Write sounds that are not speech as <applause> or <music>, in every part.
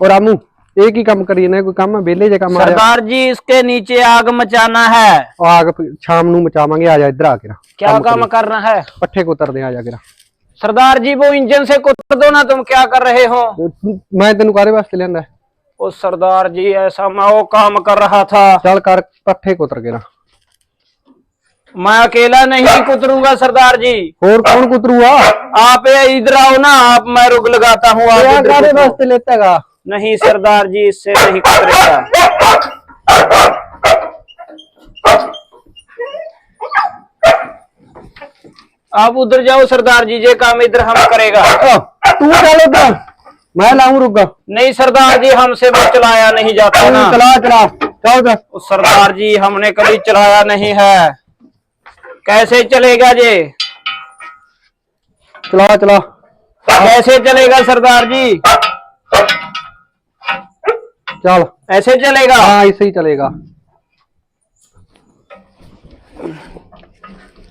और रामू एक ही काम करिए ना कोई काम है बेले जे काम आ रहा सरदार जी इसके नीचे आग मचाना है है। आग फिर शाम नू मचावांगे आ जा इधर आ के क्या काम करना है पट्ठे को उतर दे आ जा के सरदार जी वो इंजन से कुतर दो ना तुम क्या कर रहे हो मैं तेन कारे वास्ते लेंदा ओ सरदार जी ऐसा मैं वो काम कर रहा था चल कर पट्ठे को उतर के ना मैं अकेला नहीं कुतरूँगा सरदार जी। और कौन कुतरूँगा? आप इधर आओ ना आप मैं रुक लगाता हूँ रास्ते तो। नहीं सरदार जी इससे नहीं कुतरेगा। आप उधर जाओ सरदार जी जे काम इधर हम करेगा। तू चल उधर तो। मैं लाऊं रुका नहीं सरदार जी हमसे वो चलाया नहीं जाता ना। चला चला। चला सरदार जी हमने कभी चलाया नहीं है। कैसे चलेगा ये ਚਲਾ ਚਲਾ कैसे चलेगा सरदार जी ਚੱਲ ऐसे चलेगा ਹਾਂ ऐसे ही चलेगा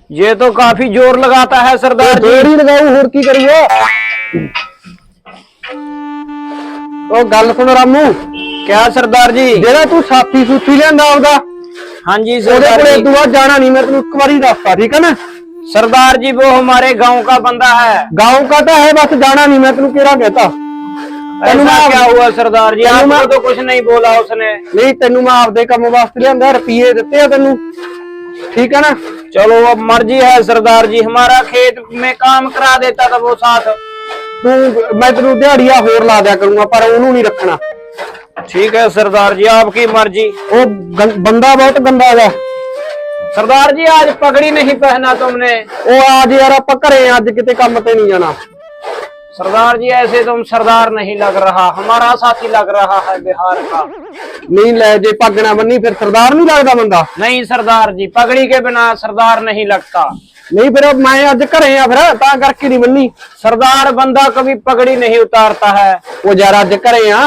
ये तो काफी जोर लगाता है सरदार जी ਦੇਰੀ ਲਗਾਉ ਹੋਰ ਕੀ ਕਰੀਏ ਉਹ ਗੱਲ ਸੁਣ ਰਾਮੂ क्या सरदार जी ਜਿਹੜਾ ਤੂੰ ਸਾਥੀ ਸੂਥੀ ਲਿਆਂਦਾ ਆਪਦਾ हाँ जी ਉਹਦੇ सरदार ਕੋਲੇ जी ਤੂੰ ਬਾਅਦ ਜਾਣਾ ਨਹੀਂ ਮੈਂ ਤੈਨੂੰ ਇੱਕ ਵਾਰੀ ਦੱਸਤਾ ਠੀਕ ਹੈ ਨਾ सरदार जी वो हमारे गांव का बंदा है गांव का तो है बस जाना नहीं मैं तेन केरा कहता तेनू ऐसा मैं क्या हुआ सरदार जी तेनू आपको मैं- तो कुछ नहीं बोला उसने नहीं तेनू मैं आपदे काम वास्ते लिया रुपये दिते है तेनू ठीक है ना चलो अब मर्जी है सरदार जी हमारा खेत में काम करा देता था वो साथ तू मैं तेन दिहाड़िया होर ला दिया करूंगा पर ओनू नहीं रखना ठीक है सरदार जी आपकी मर्जी वो गं- बंदा बहुत गंदा है सरदार जी आज पगड़ी नहीं पहना तुमने वो आज यार आप घरे अज किते काम ते नहीं जाना सरदार जी ऐसे तुम सरदार नहीं लग रहा हमारा साथी लग रहा है बिहार का नहीं ले जे पग ना बन्नी फिर सरदार नहीं लगता बंदा नहीं सरदार जी पगड़ी के बिना सरदार नहीं लगता नहीं फिर अब मैं अज घरे आ फिर ता करके नहीं बन्नी सरदार बंदा कभी पगड़ी नहीं उतारता है ਉਹ ਯਾਰ ਅੱਜ ਘਰੇ ਆ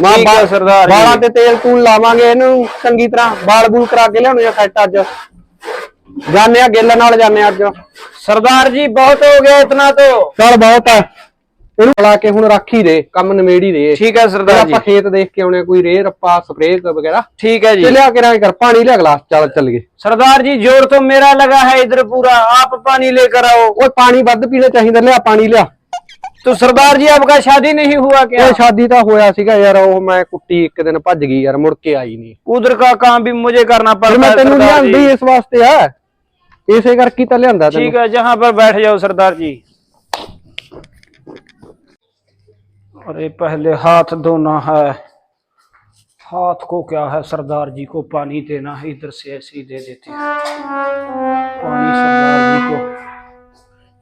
ਮਾਂ ਬਾਲ ਸਰਦਾਰ ਬਾਲਾਂ ਤੇ ਤੇਲ ਤੂਲ ਲਾਵਾਂਗੇ ਇਹਨੂੰ ਚੰਗੀ ਤਰ੍ਹਾਂ ਬਾਲ ਬੂਲ ਕਰਾ ਕੇ ਲਿਆਉਣੇ ਆ ਸੈੱਟ ਅੱਜ। ਜਾਣੇ ਆ ਨਾਲ ਜਾਣੇ ਅੱਜ। ਸਰਦਾਰ ਜੀ ਬਹੁਤ ਹੋ ਗਿਆ ਇਤਨਾ ਤੋਂ। ਚਲ ਬਹੁਤ ਆ। ਇਹਨੂੰ ਲਾ ਕੇ ਹੁਣ ਰੱਖ ਹੀ ਦੇ ਕੰਮ ਨਵੇੜੀ ਦੇ। ਠੀਕ ਹੈ ਸਰਦਾਰ ਜੀ। ਆਪਾਂ ਖੇਤ ਦੇਖ ਕੇ ਆਉਣੇ ਕੋਈ ਰੇਹ ਰੱਪਾ ਸਪਰੇਅ ਵਗੈਰਾ। ਠੀਕ ਹੈ ਜੀ। ਲਿਆ ਕੇ ਰਾਂ ਕਰ ਪਾਣੀ ਲਿਆ ਗਲਾਸ ਚੱਲ ਗਏ ਸਰਦਾਰ ਜੀ ਜ਼ੋਰ ਤੋਂ ਮੇਰਾ ਲਗਾ ਹੈ ਇਧਰ ਪੂਰਾ। ਆਪ ਪਾਣੀ ਲੈ ਕਰ ਆਓ। ਓਏ ਪਾਣੀ ਵੱਧ ਪੀਣਾ ਚਾਹੀਦਾ ਲਿਆ ਪਾਣੀ ਲਿਆ। तो सरदार जी आपका शादी नहीं हुआ क्या ਉਹ ਸ਼ਾਦੀ ਤਾਂ ਹੋਇਆ ਸੀਗਾ ਯਾਰ ਉਹ ਮੈਂ ਕੁੱਟੀ ਇੱਕ ਦਿਨ ਭੱਜ ਗਈ ਯਾਰ ਮੁੜ ਕੇ ਆਈ ਨਹੀਂ उधर का काम भी मुझे करना ਫਿਰ पड़ता ਮੈਂ है ਤੈਨੂੰ सरदार ਲਿਆਂਦੀ जी ਇਸ ਵਾਸਤੇ ਆ ਇਸੇ ਕਰਕੇ ਹੀ ਤਾਂ ਲਿਆਂਦਾ ਤੈਨੂੰ ठीक है जहाँ पर बैठ जाओ सरदार जी अरे पहले हाथ धोना है हाथ को क्या है सरदार जी को पानी देना है इधर से ऐसे ही दे देते हैं पानी सरदार जी को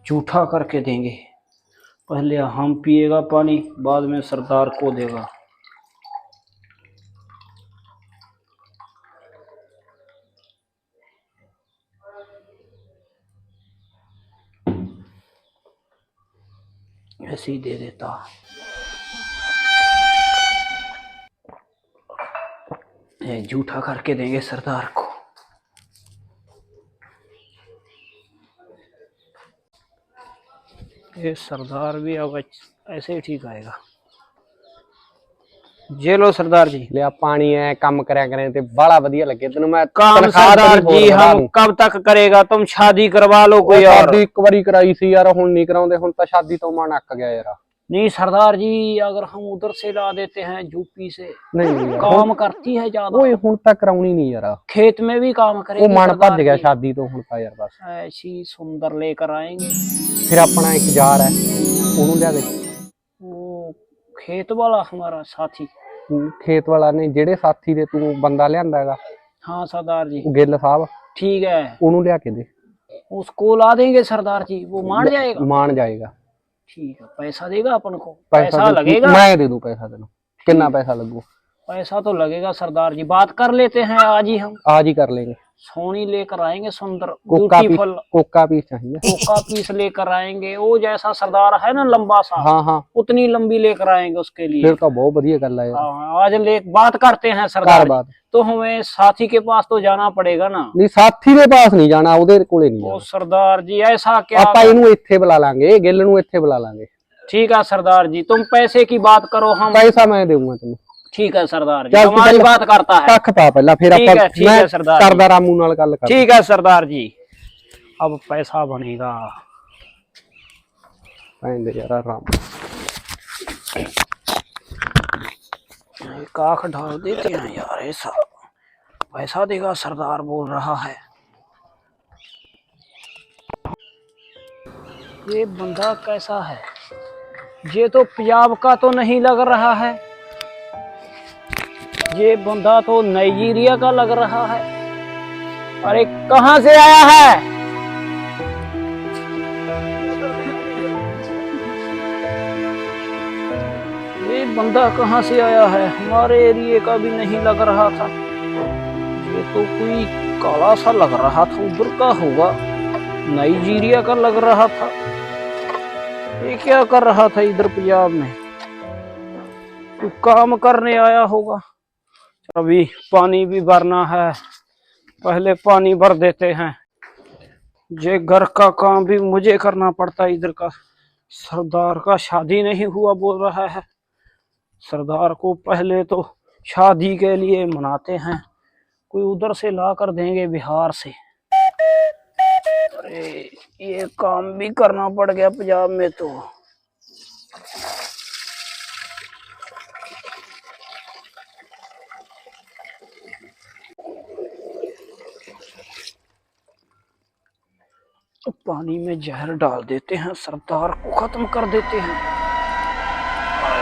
जूठा करके देंगे पहले हम पिएगा पानी, बाद में सरदार को देगा। ऐसे ही दे देता। जूठा करके देंगे सरदार को। ये सरदार भी अब अच्छ- ऐसे ही ठीक आएगा जे लो सरदार जी ਲਿਆ ਪਾਣੀ ਐ ਕੰਮ ਕਰਿਆ ਕਰੇ ਤੇ ਬਾਹਲਾ ਵਧੀਆ ਲੱਗੇ ਤੈਨੂੰ ਮੈਂ काम ਤਨਖਾਹ ਤੇਰੀ सरदार ਹੋਰ जी ਵਧਾ हम ਦੂੰ। कब तक करेगा तुम शादी करवा लो ਉਹ कोई और ਸ਼ਾਦੀ ਇੱਕ ਵਾਰੀ ਕਰਾਈ ਸੀ ਯਾਰ ਹੁਣ ਨਹੀਂ ਕਰਾਉਂਦੇ ਹੁਣ ਤਾਂ ਸ਼ਾਦੀ ਤੋਂ ਮਨ ਅੱਕ ਗਿਆ ਯਾਰ नहीं सरदार जी अगर हम उधर से ला देते हैं यूपी से ਨਹੀਂ ਨਹੀਂ ਯਾਰ काम करती है ज्यादा ਓਏ ਹੁਣ ਤਾਂ ਕਰਾਉਣੀ ਨਹੀਂ ਯਾਰ खेत में भी काम करेगी ਉਹ ਮਨ सरदार ਭੱਜ ਗਿਆ जी। ਸ਼ਾਦੀ ਤੋਂ ਹੁਣ ਤਾਂ ਯਾਰ ਬਸ ऐसी सुंदर लेकर आएंगे ਫਿਰ ਆਪਣਾ ਇੱਕ ਯਾਰ ਹੈ ਉਹਨੂੰ ਲਿਆ ਦੇ वो खेत वाला हमारा साथी ਹੂੰ, ਖੇਤ ਵਾਲਾ ਨੇ ਜਿਹੜੇ ਸਾਥੀ ਦੇ ਤੂੰ ਬੰਦਾ ਲਿਆਂਦਾ ਹੈਗਾ हाँ सरदार जी ਉਹ ਗਿੱਲ ਸਾਹਿਬ ठीक है ਉਹਨੂੰ ਲਿਆ ਕੇ ਦੇ उसको ला देंगे सरदार जी वो मान जाएगा ਮਾਨ ਜਾਏਗਾ ठीक है पैसा देगा अपन को पैसा ਦੇ- लगेगा ਮੈਂ ਦੇ ਦੂੰ ਪੈਸਾ ਤੈਨੂੰ ਕਿੰਨਾ ਪੈਸਾ ਲੱਗੂ पैसा तो लगेगा सरदार जी बात कर लेते हैं आज ही हम आज ही कर लेंगे सोनी लेकर आएंगे सुंदर कोका पीस ब्यूटीफुल कोका पीस चाहिए कोका पीस लेकर आएंगे वो जैसा सरदार है ना लंबा सा हाँ हाँ उतनी लंबी लेकर आएंगे उसके लिए फिर तो बहुत बढ़िया गल है यार हाँ, आज ले बात करते हैं घर सरदार जी। बात तो हमें साथी के पास तो जाना पड़ेगा ना ਨਹੀਂ ਸਾਥੀ ਦੇ ਪਾਸ ਨਹੀਂ ਜਾਣਾ ਉਹਦੇ ਕੋਲੇ ਨਹੀਂ ओ ਜਾਣਾ सरदार जी ऐसा क्या ਆਪਾਂ ਇਹਨੂੰ ਇੱਥੇ ਬੁਲਾ ਲਾਂਗੇ ਗਿੱਲ ਨੂੰ ਇੱਥੇ ਬੁਲਾ ਲਾਂਗੇ ठीक है सरदार जी तुम पैसे की बात करो हम ਪੈਸਾ ਮੈਂ ਦੇਊਂਗਾ ਤੈਨੂੰ ठीक है सरदार जी ਚੱਲ ਤੂੰ हमारी ਪਹਿਲਾਂ बात करता है ਕੱਖ ਪਾ ਪਹਿਲਾਂ ਫਿਰ ਠੀਕ ਆਪਾਂ ਹੈ, ਠੀਕ ਮੈਂ ਹੈ ਸਰਦਾਰ ਜੀ। ਕਰਦਾ ਰਾਮੂ ਨਾਲ ਗੱਲ ਕਰ ठीक है सरदार जी अब पैसा बनेगा ਪੈਂਦੇ ਯਾਰ ਰਾਮ एक आंख ढाल देते हैं यार ऐसा पैसा देगा सरदार बोल रहा है ये बंदा कैसा है ये तो पंजाब का तो नहीं लग रहा है ये बंदा तो नाइजीरिया का लग रहा है। अरे कहाँ से आया है? ये बंदा कहाँ से आया है? हमारे एरिए का भी नहीं लग रहा था। ये तो कोई काला सा लग रहा था, उधर का होगा नाइजीरिया का लग रहा था। ये क्या कर रहा था इधर पंजाब में? तो काम करने आया होगा। अभी पानी भी भरना है। पहले पानी भर देते हैं। ये घर का काम भी मुझे करना पड़ता है, इधर का सरदार का शादी नहीं हुआ बोल रहा है। सरदार को पहले तो शादी के लिए मनाते हैं। कोई उधर से ला कर देंगे बिहार से। अरे, ये काम भी करना पड़ गया पंजाब में तो तो पानी में जहर डाल देते हैं सरदार को खत्म कर देते हैं।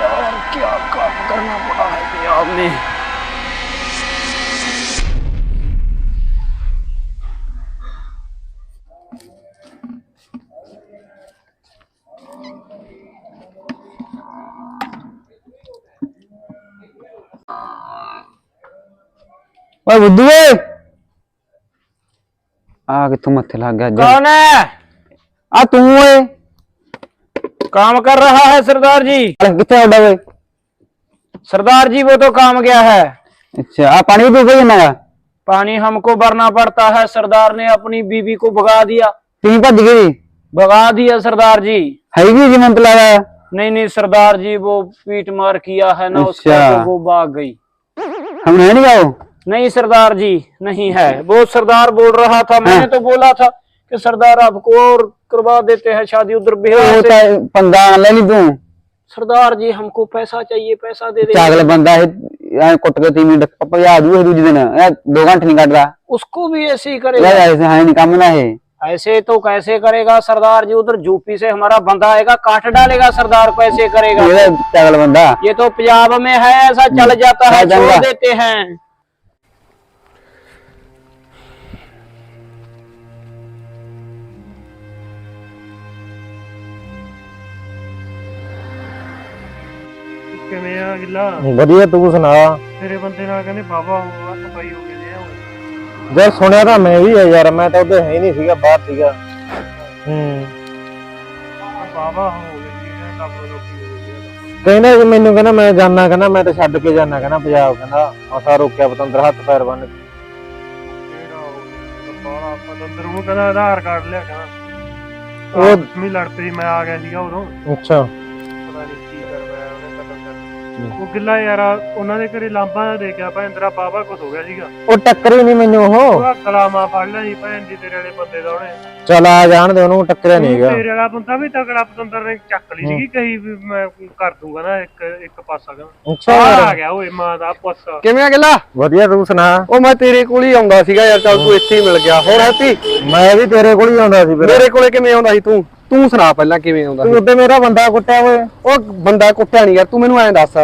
यार क्या काम करना पड़ा है दुनिया में? बुद्धू आग तो मत लग गया कौन है? ਆ ਤੂੰ ਓਏ काम कर रहा है सरदार जी ਅਰੇ ਕਿੱਥੇ ਉੱਡਾ ਓਏ सरदार जी वो तो काम गया है ਅੱਛਾ ਆ ਪਾਣੀ ਵੀ ਪੀ ਜਾਣਾ पानी हमको भरना पड़ता है सरदार ने अपनी बीवी को भगा दिया ਤੀ ਭੱਜ ਗਈ भगा दिया सरदार जी ਹੈਗੀ ਜਿਵੇਂ ਤੇ ਲਾਇਆ नहीं नहीं सरदार जी वो पीट मार किया है ना उसका अच्छा। तो वो भाग गई ਹਮ ਹੈ ਨਹੀਂ ਆਓ नहीं सरदार जी नहीं है वो सरदार बोल रहा था मैंने हाँ। तो बोला था कि सरदार आपको और करवा देते हैं शादी उधर भी सरदार जी हमको पैसा चाहिए पैसा दे दे बंदा है कुट के तीन दूसरे दिन। दो घंटे नहीं काट रहा उसको भी ऐसे ही करेगा। ऐसे हाँ नहीं काम ना है। ऐसे तो कैसे करेगा सरदार जी? उधर यूपी से हमारा बंदा आएगा काट डालेगा सरदार को ऐसे करेगा। ये तो पंजाब में है ऐसा चल जाता है छोड़ देते हैं। ਕਿਵੇਂ ਆ ਗਿੱਲਾ? ਵਧੀਆ ਤੂੰ ਸੁਣਾ? ਤੇਰੇ ਬੰਦੇ ਨਾਲ ਕਹਿੰਦੇ ਬਾਬਾ ਹੋਊਗਾ ਸਫ਼ਾਈ ਹੋ ਗਈ ਨੇ ਜਦ ਸੁਣਿਆ ਤਾਂ ਮੈਂ ਵੀ ਆ ਯਾਰ ਮੈਂ ਤਾਂ ਉਹਦੇ ਹੈ ਹੀ ਨਹੀਂ ਸੀਗਾ ਬਾਹਰ ਸੀਗਾ। ਹੂੰ। ਬਾਬਾ ਹੋ ਗਈ ਸੀ ਨੇ ਲੋਕੀ ਕਹਿੰਦਾ ਕਿ ਮੈਨੂੰ ਕਹਿੰਦਾ ਮੈਂ ਜਾਣਾ ਕਹਿੰਦਾ ਮੈਂ ਤਾਂ ਛੱਡ ਕੇ ਜਾਣਾ ਕਹਿੰਦਾ ਪੰਜਾਬ ਕਹਿੰਦਾ। ਮਸਾ ਰੋਕਿਆ ਪਤੰਦਰ ਹੱਥ ਪੈਰ ਬੰਨ ਕੇ। ਬਾਹਲਾ ਪਤੰਦਰ ਨੂੰ ਕਹਿੰਦਾ ਆਧਾਰ ਕਾਰਡ ਲਿਆ ਕਹਿੰਦਾ। ਉਹ- ਉਹ ਦਸਵੀਂ ਲੜ ਪਈ ਮੈਂ ਆ ਗਿਆ ਸੀਗਾ ਉਦੋਂ। ਅੱਛਾ। ਪਤਾ ਨਹੀਂ ਉਹ ਗਿੱਲਾ ਯਾਰ ਉਹਨਾਂ ਦੇ ਘਰੇ ਲਾਂਬਾ ਦਾ ਦੇ ਗਿਆ ਭੈਣ ਤੇਰਾ ਬਾਬਾ ਕੁਝ ਹੋ ਗਿਆ ਸੀਗਾ। ਉਹ ਟੱਕਰੀ ਨਹੀਂ ਮੈਨੂੰ ਉਹ। ਉਹ ਕਲਾਮਾ ਫੜ ਲਿਆ ਸੀ ਭੈਣ ਦੀ ਤੇਰੇ ਵਾਲੇ ਬੰਦੇ ਦਾ ਉਹਨੇ। ਚਲ ਆ ਜਾਣ ਦੇ ਉਹਨੂੰ ਟੱਕਰਿਆ ਨਹੀਂ ਹੈਗਾ। ਤੇਰੇ ਵਾਲਾ ਬੰਦਾ ਵੀ ਤਗੜਾ ਪਤੰਦਰ ਨੇ ਚੱਕ ਲਈ ਸੀਗੀ ਕਹੀ ਵੀ ਮੈਂ ਕਰ ਦੂੰਗਾ ਨਾ ਇੱਕ ਇੱਕ ਪਾਸਾ ਕਹਿੰਦਾ ਅੱਛਾ। ਆ ਗਿਆ ਓਏ ਮਾਂ ਦਾ ਪੁੱਤ ਕਿਵੇਂ ਆ ਗਿੱਲਾ? ਵਧੀਆ ਤੂੰ ਸੁਣਾ? ਉਹ ਮੈਂ ਤੇਰੇ ਕੋਲ ਹੀ ਆਉਂਦਾ ਸੀਗਾ ਯਾਰ ਚੱਲ ਤੂੰ ਇੱਥੇ ਹੀ ਮਿਲ ਗਿਆ। ਹੋਰ ਹੈਪੀ ਮੈਂ ਵੀ ਤੇਰੇ ਕੋਲ ਹੀ ਆਉਂਦਾ ਸੀ ਫਿਰ। ਮੇਰੇ ਕੋਲੇ ਕਿਵੇਂ ਆਉਂਦਾ ਸੀ ਤੂੰ? ਤੂੰ ਸੁਣਾ ਪਹਿਲਾਂ ਕਿਵੇਂ ਆਉਂਦਾ ਤੂੰ ਉੱਤੇ ਮੇਰਾ ਬੰਦਾ ਕੁੱਟਿਆ ਓਏ। ਉਹ ਬੰਦਾ ਕੁੱਟਿਆ ਨਹੀਂ ਯਾਰ ਤੂੰ ਮੈਨੂੰ ਐਂ ਦੱਸ।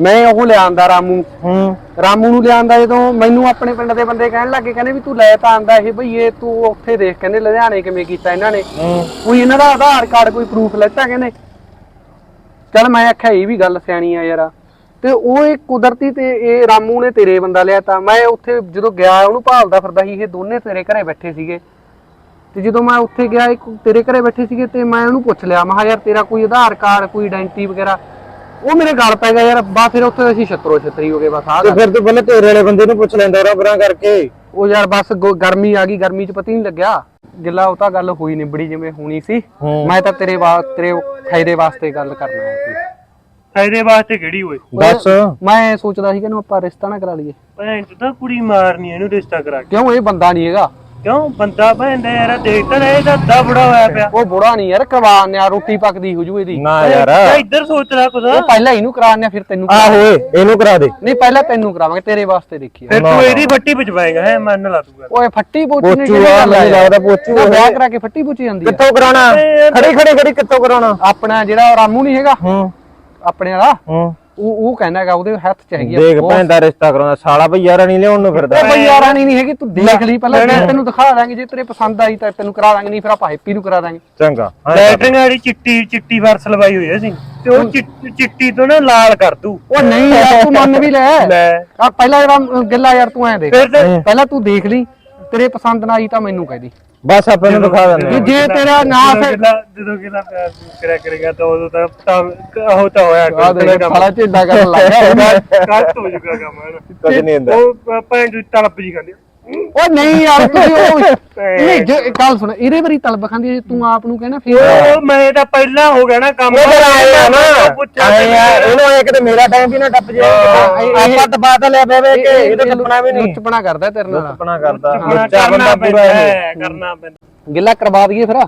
ਮੈਂ ਉਹ ਲਿਆਂਦਾ ਰਾਮੂ। ਹੂੰ। ਰਾਮੂ ਨੂੰ ਲਿਆਂਦਾ ਜਦੋਂ ਮੈਨੂੰ ਆਪਣੇ ਪਿੰਡ ਦੇ ਬੰਦੇ ਕਹਿਣ ਲੱਗੇ ਕਹਿੰਦੇ ਵੀ ਤੂੰ ਲੈ ਤਾਂ ਆਂਦਾ ਇਹ ਭਈਏ ਤੂੰ ਉੱਥੇ ਦੇਖ ਕਹਿੰਦੇ ਲੁਧਿਆਣੇ ਕਿਵੇਂ ਕੀਤਾ ਇਹਨਾਂ ਨੇ। ਕੋਈ ਇਹਨਾਂ ਦਾ ਆਧਾਰ ਕਾਰਡ ਕੋਈ ਪ੍ਰੂਫ ਲੈਤਾ ਕਹਿੰਦੇ। ਚਲ ਮੈਂ ਆਖਿਆ ਇਹ ਵੀ ਗੱਲ ਸਿਆਣੀ ਆ ਯਾਰ। ਤੇ ਉਹ ਇੱਕ ਕੁਦਰਤੀ ਤੇ ਇਹ ਰਾਮੂ ਨੇ ਤੇਰੇ ਬੰਦਾ ਲਿਆ ਤਾਂ ਮੈਂ ਉੱਥੇ ਜਦੋਂ ਗਿਆ ਉਹਨੂੰ ਭਾਲਦਾ ਫਿਰਦਾ ਸੀ ਇਹ ਦੋਨੇ ਤੇਰੇ ਘਰੇ ਬੈਠੇ ਸੀਗੇ। ਤੇ ਜਦੋਂ ਮੈਂ ਉੱਥੇ ਗਿਆ ਇੱਕ ਤੇਰੇ ਘਰੇ ਬੈਠੇ ਸੀਗੇ ਤੇ ਮੈਂ ਉਹਨੂੰ ਪੁੱਛ ਲਿਆ ਮੈਂ ਕਿਹਾ ਯਾਰ ਤੇਰਾ ਕੋਈ ਆਧਾਰ ਕਾਰਡ ਕੋਈ ਆਇਡੈਂਟੀ ਵਗੈਰਾ? ਉਹ ਮੇਰੇ ਗੱਲ ਪੈ ਗਿਆ ਯਾਰ ਬਾ ਫਿਰ ਉੱਥੇ ਅਸੀਂ ਛਤਰੋ ਛਤਰੀ ਹੋ ਗਏ ਬਸ ਆ ਤੇ ਫਿਰ ਤੂੰ ਪਹਿਲੇ ਤੇਰੇ ਵਾਲੇ ਬੰਦੇ ਨੂੰ ਪੁੱਛ ਲੈਂਦਾ ਰਾਂ ਬਰਾਂ ਕਰਕੇ। ਉਹ ਯਾਰ ਬਸ ਗੋ- ਗਰਮੀ ਆ ਗਈ ਗਰਮੀ ਚ ਪਤਾ ਹੀ ਨਹੀਂ ਲੱਗਿਆ। ਗਿੱਲਾ ਉਹ ਤਾਂ ਗੱਲ ਹੋਈ ਨਿਬੜੀ ਜਿਵੇਂ ਹੋਣੀ ਸੀ। ਹੂੰ। ਮੈਂ ਤਾਂ ਤੇਰੇ ਵਾ ਤੇਰੇ ਫਾਇਦੇ ਵਾਸਤੇ ਗੱਲ ਕਰਨਾ ਹੈ ਕੋਈ ਫਾਇਦੇ ਵਾਸਤੇ ਕਿਹੜੀ ਓਏ ਦੱਸ। ਮੈਂ ਸੋਚਦਾ ਸੀ ਕਿ ਇਹਨੂੰ ਆਪਾਂ ਰਿਸ਼ਤਾ ਨਾ ਕਰਾ ਲਈਏ। ਭੈਣ ਚੋਦ ਤਾਂ ਕੁੜੀ ਮਾਰਨੀ ਇਹਨੂੰ ਰਿਸ਼ਤਾ ਕਰਾ ਕੇ। ਕਿਉਂ? ਇਹ ਬੰਦਾ ਨਹੀਂ ਹੈਗਾ। ਕਿਉਂ? ਬੰਦਾ ਭੈਣ ਦਾ ਯਾਰ ਦੇਖ ਤਾਂ ਰਹੇ ਤਾਂ ਅੱਧਾ ਬੁੜਾ ਹੋਇਆ ਪਿਆ। ਉਹ ਬੁੜਾ ਨਹੀਂ ਯਾਰ ਕਰਵਾਉਂਦੇ ਆ ਰੋਟੀ ਪੱਕਦੀ ਹੋ ਜੂ ਇਹਦੀ। ਨਾ ਯਾਰ। ਤਾਂ ਇੱਧਰ ਸੋਚ ਲੈ ਕੁਝ ਉਹ ਪਹਿਲਾਂ ਇਹਨੂੰ ਕਰਾਉਂਦੇ ਆ ਫਿਰ ਤੈਨੂੰ ਆਹੋ ਇਹਨੂੰ ਕਰਾ ਦੇ। ਨਹੀਂ ਪਹਿਲਾਂ ਤੈਨੂੰ ਕਰਾਵਾਂਗੇ ਤੇਰੇ ਵਾਸਤੇ ਦੇਖੀ ਫਿਰ ਤੂੰ ਇਹਦੀ ਫੱਟੀ ਪਚਵਾਏਗਾ ਹੈ ਮੰਨ ਲਾ ਗੱਲ। ਓਏ ਫੱਟੀ ਪੋਚੀ ਨੇ ਪੋਚੂ ਆ ਮੈਨੂੰ ਲੱਗਦਾ ਪੋਚੂ ਨਾ ਵਿਆਹ ਕਰਾ ਕੇ ਫੱਟੀ ਪੋਚੀ ਜਾਂਦੀ ਕਿੱਥੋਂ ਕਰਾਉਣਾ? ਖੜੀ ਖੜੀ ਖੜੀ ਕਿੱਥੋਂ ਕਰਾਉਣਾ? ਆਪਣਾ ਜਿਹੜਾ ਰਾਮੂ ਨਹੀਂ ਹੈਗਾ ਹੂੰ। ਆਪਣੇ ਵਾਲਾ। ਹੂੰ। ਉਹ ਉਹ ਕਹਿੰਦਾ ਹੈਗਾ ਉਹਦੇ ਹੱਥ ਚ ਹੈਗੀ ਆ ਦੇਖ ਭੈਣ ਦਾ ਰਿਸ਼ਤਾ ਕਰਾਉਂਦਾ ਸਾਲਾ ਬਈ ਯਾਰਾ ਨਹੀਂ ਲਿਆਉਣ ਨੂੰ ਫਿਰਦਾ। ਬਈ ਯਾਰਾਂ ਨਹੀਂ ਹੈਗੀ ਤੂੰ ਦੇਖ ਲਈ ਪਹਿਲਾਂ ਮੈਂ ਤੈਨੂੰ ਦਿਖਾ ਦਾਂਗੇ ਜੇ ਤੇਰੇ ਪਸੰਦ ਆਈ ਤਾਂ ਤੈਨੂੰ ਕਰਾ ਦਾਂਗੇ ਨਹੀਂ ਫਿਰ ਆਪਾਂ ਹੈਪੀ ਨੂੰ ਕਰਾ ਦਾਂਗੇ। ਚੰਗਾ ਲੈਟਰਿੰਗ ਵਾਲੀ ਚਿੱਟੀ ਚਿੱਟੀ ਵਰਸ ਲਵਾਈ ਹੋਈ ਹੈ ਸੀ ਤੇ ਉਹ ਚਿੱਟ- ਚਿੱਟੀ ਤੋਂ ਨਾ ਲਾਲ ਕਰ ਦੂ। ਉਹ ਨਹੀਂ ਯਾਰ ਤੂੰ ਮੰਨ ਵੀ ਲੈ। ਲੈ। ਆ ਪਹਿਲਾਂ ਜਿਹੜਾ ਗੱਲਾਂ ਯਾਰ ਤੂੰ ਐ ਦੇਖ। ਫਿਰ ਤੇ ਪਹਿਲਾਂ ਤੂੰ ਦੇਖ ਲਈ। ਤੇਰੇ ਪਸੰਦ ਨਾ ਆਈ ਤਾਂ ਮੈਨੂੰ ਕਹਿ ਦੀ। ਬਸ ਆਪਾਂ ਨੂੰ ਦਿਖਾ ਦਿੰਦੇ ਹਾਂ। ਜੇ ਤੇਰਾ ਨਾ ਜਦੋਂ ਫਿਰ ਕਿਲਾ ਜਦੋਂ ਕਿਲਾ ਪਿਆਰ ਕਰਿਆ ਕਰੇਗਾ ਤਾਂ ਉਦੋਂ ਤਾਂ ਤਾਂ ਉਹ ਤਾਂ ਹੋਇਆ ਆ ਦੇਖ ਸਾਲਾ ਝੇਡਾ ਕਰਨ ਲੱਗ ਗਿਆ। ਗਲਤ ਹੋ ਜੂਗਾ ਕੰਮ ਹੈ ਨਾ। ਕੁਝ ਨਹੀਂ ਹੁੰਦਾ। ਉਹ ਭੈਣ ਦੀ ਤੜਪ ਜੀ ਖਾਂਦੀ ਉਹ ਨਹੀਂ ਯਾਰ ਤੁਸੀਂ ਉਹ <laughs> ਨਹੀਂ ਜੇ ਗੱਲ ਸੁਣ ਇਹਦੇ ਵਾਰੀ ਤਲਬ ਖਾਂਦੀ ਹੈ, ਤੂੰ ਆਪ ਨੂੰ ਕਹਿਣਾ ਫਿਰ ਉਹ ਮੈਂ ਤਾਂ ਪਹਿਲਾਂ ਹੋ ਗਿਆ ਨਾ ਕੰਮ। ਉਹ ਫਿਰ ਆਏ ਆ ਨਾ। ਉਹ ਪੁੱਛਿਆ ਆਏ ਆ ਇਹਨੂੰ ਐ ਕਿਤੇ ਮੇਰਾ ਟਾਈਮ ਵੀ ਨਾ ਟੱਪ ਜੇ ਆਪਾਂ ਦਬਾ ਤਾਂ ਲਿਆ ਬੇਬੇ ਕਿ ਇਹਦਾ ਟੱਪਣਾ ਵੀ ਨਹੀਂ। ਲੁੱਚਪਣਾ ਕਰਦਾ ਤੇਰੇ ਨਾਲ। ਟੱਪਣਾ ਕਰਦਾ। ਕਰਨਾ ਬੱਚਾ ਬੰਦਾ ਪੈਂਦਾ ਪੂਰਾ ਇਹ। ਹੈ, ਕਰਨਾ ਪੈਂਦਾ। ਗਿੱਲਾ ਕਰਵਾ ਦਈਏ ਫਿਰ।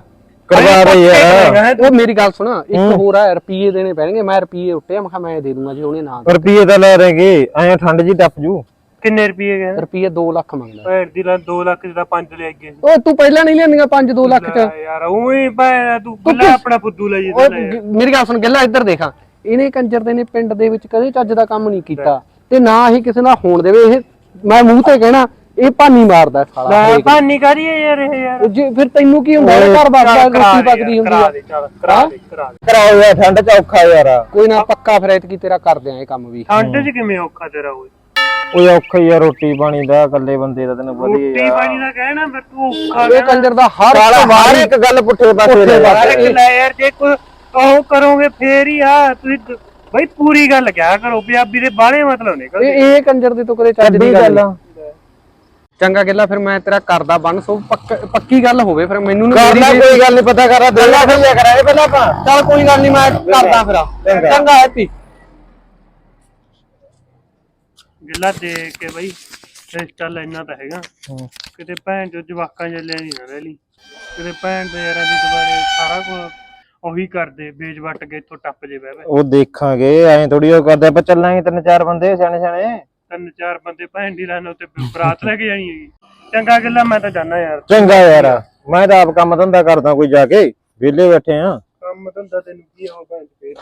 ਕਰਵਾ ਦੇ ਯਾਰ ਉਹ ਮੇਰੀ ਗੱਲ ਸੁਣ ਇੱਕ ਹੋਰ ਆ ਰੁਪਈਏ ਦੇਣੇ ਪੈਣਗੇ ਮੈਂ ਰੁਪਈਏ ਉੱਟੇ ਆ ਮੈਂ ਕਿਹਾ ਮੈਂ ਦੇ ਦੂੰਗਾ ਜੀ ਉਹਨੇ ਨਾ ਰੁਪਈਏ ਤਾਂ ਲੈ ਰਹੇਗੇ ਐ ਠੰਡ ਜੀ ਟੱਪ ਜੂ। ਕਿੰਨੇ ਰੁਪਏ ਗਏ ਰੁਪਈਏ 2 ਲੱਖ ਮੰਗਦਾ। ਭੈਣ ਦੀ ਲਾਂ 2 ਲੱਖ ਦਾ 5 ਲੈ ਗਏ ਓਏ ਤੂੰ ਪਹਿਲਾਂ ਨਹੀਂ ਲੈਂਦੀਆਂ 5 2 ਲੱਖ ਚ? ਯਾਰ ਉਹੀ ਭੈਣ ਤੂੰ ਗੱਲਾਂ ਆਪਣਾ ਫੁੱਦੂ ਲਈ ਓਏ ਗ- ਮੇਰੀ ਗੱਲ ਸੁਣ ਗੱਲਾਂ ਇੱਧਰ ਦੇਖਾਂ। ਇਹਨੇ ਕੰਜਰ ਦੇ ਨੇ ਪਿੰਡ ਦੇ ਵਿੱਚ ਕਦੇ ਚੱਜ ਦਾ ਕੰਮ ਨਹੀਂ ਕੀਤਾ। ਤੇ ਨਾ ਹੀ ਕਿਸੇ ਨਾਲ ਹੋਣ ਦੇਵੇ ਇਹ ਮੈਂ ਮੂੰਹ ਤੇ ਕਹਿਣਾ ਇਹ ਭਾਨੀ ਮਾਰਦਾ ਸਾਲਾ ਲੈ। ਭਾਨੀ ਕਰੀ ਯਾਰ ਇਹ ਯਾਰ? ਜੇ ਫਿਰ ਤੈਨੂੰ ਕੀ ਹੁੰਦਾ ਇਹ ਘਰ ਕਰਾ ਰੋਟੀ ਪੱਕਦੀ ਹੁੰਦੀ ਕਰਾ ਆ। ਕਰਾ ਦੇ ਕਰਾ ਦੇ ਕਰਾਓ ਯਾਰ ਠੰਡ ਚ ਔਖਾ ਯਾਰ। ਕੋਈ ਨਾ ਪੱਕਾ ਫਿਰ ਐਤਕੀ ਤੇਰਾ ਕਰਦੇ ਆ ਇਹ ਕੰਮ ਵੀ। ਠੰਡ 'ਚ ਕਿਵੇਂ ਔਖਾ ਤੇਰਾ ਹੋਏ ਓਏ ਔਖਾ ਹੀ ਆ ਰੋਟੀ ਪਾਣੀ ਦਾ ਇਕੱਲੇ ਬੰਦੇ ਦਾ ਤੈਨੂੰ ਰੋਟੀ ਵਧੀਆ ਪਾਣੀ ਦਾ ਕਹਿਣਾ ਫਿਰ ਤੂੰ ਔਖਾ ਇਹ ਕੰਜਰ ਦਾ ਹਰ ਸਾਲਾ ਇੱਕ ਹਰ ਵਾਰੀ ਇੱਕ ਗੱਲ ਪੁੱਠੇ ਪਾਸੇ ਲੈ ਯਾਰ ਇੱਕ ਲੈ ਯਾਰ ਜੇ ਕੋਈ ਉਹ ਕਰੋਗੇ ਫੇਰ ਹੀ ਆ ਤੁਸੀਂ ਦ- ਬਈ ਪੂਰੀ ਗੱਲ ਕਿਹਾ ਕਰੋ ਪੰਜਾਬੀ ਦੇ ਬਾਹਲੇ ਮਤਲਬ ਨਿਕਲ ਇਹ ਇਹ ਕੰਜਰ ਦੇ ਤੋਂ ਕਦੇ ਚੱਜ ਦੀ ਗੱਲ। ਚੰਗਾ ਗੱਲਾਂ ਫਿਰ ਮੈਂ ਤੇਰਾ ਕਰਦਾ ਬੰਨ ਸੋ ਪੱਕ- ਪੱਕੀ ਗੱਲ ਹੋਵੇ ਫਿਰ ਮੈਨੂੰ ਨੀ ਕਰਨਾ ਮੇਰੀ- ਕੋਈ ਗੱਲ ਨਹੀਂ ਪਤਾ ਕਰਾ ਦੇ ਫਿਰ ਲਿਆ ਕਰਾਂਗੇ ਪਹਿਲਾਂ ਆਪਾਂ ਚੱਲ ਕੋਈ ਗੱਲ ਨਹੀਂ ਮੈਂ ਕਰਦਾ ਫਿਰ ਚੰਗਾ ਹੈਪੀ। ਗਿੱਲਾ ਦੇ ਕੇ ਬਈ ਰਿਸ਼ਤਾ ਲੈਣਾ ਤਾਂ ਹੈਗਾ। ਕਿਤੇ ਭੈਣ ਚੋ ਜਵਾਕਾਂ ਜੱਲਿਆਂ ਦੀ ਨਾ ਰਹਿ। ਲਈ ਕਿਤੇ ਭੈਣ ਦੇ ਯਾਰਾਂ ਦੀ ਦੁਬਾਰੇ ਸਾਰਾ ਕੁਝ ਉਹੀ ਕਰਦੇ ਵੇਚ ਵੱਟ ਕੇ ਇੱਥੋਂ ਟੱਪ ਜੇ ਬਹਿ ਬਹਿ। ਉਹ ਦੇਖਾਂਗੇ ਐਂ ਥੋੜੀ ਉਹ ਕਰਦੇ ਆਪਾਂ ਚੱਲਾਂਗੇ ਤਿੰਨ ਚਾਰ ਬੰਦੇ ਸਿਆਣੇ ਸਿਆਣੇ। ਤਿੰਨ ਚਾਰ ਬੰਦੇ ਭੈਣ ਦੀ ਲੈਣ ਉੱਤੇ ਬਰਾਤ ਲੈ ਕੇ ਜਾਣੀ ਹੈਗੀ। ਚੰਗਾ ਗਿੱਲਾ ਮੈਂ ਤਾਂ ਜਾਣਾ ਯਾਰ। ਚੰਗਾ ਯਾਰ ਮੈਂ ਤਾਂ ਆਪ ਕੰਮ ਧੰਦਾ ਕਰਦਾ ਕੋਈ ਜਾ ਕੇ। ਵਿਹਲੇ ਬੈਠੇ ਆ। ਕੰਮ ਧੰਦਾ ਤੈਨੂੰ ਕੀ ਹੋ ਭੈਣ ਫੇਰ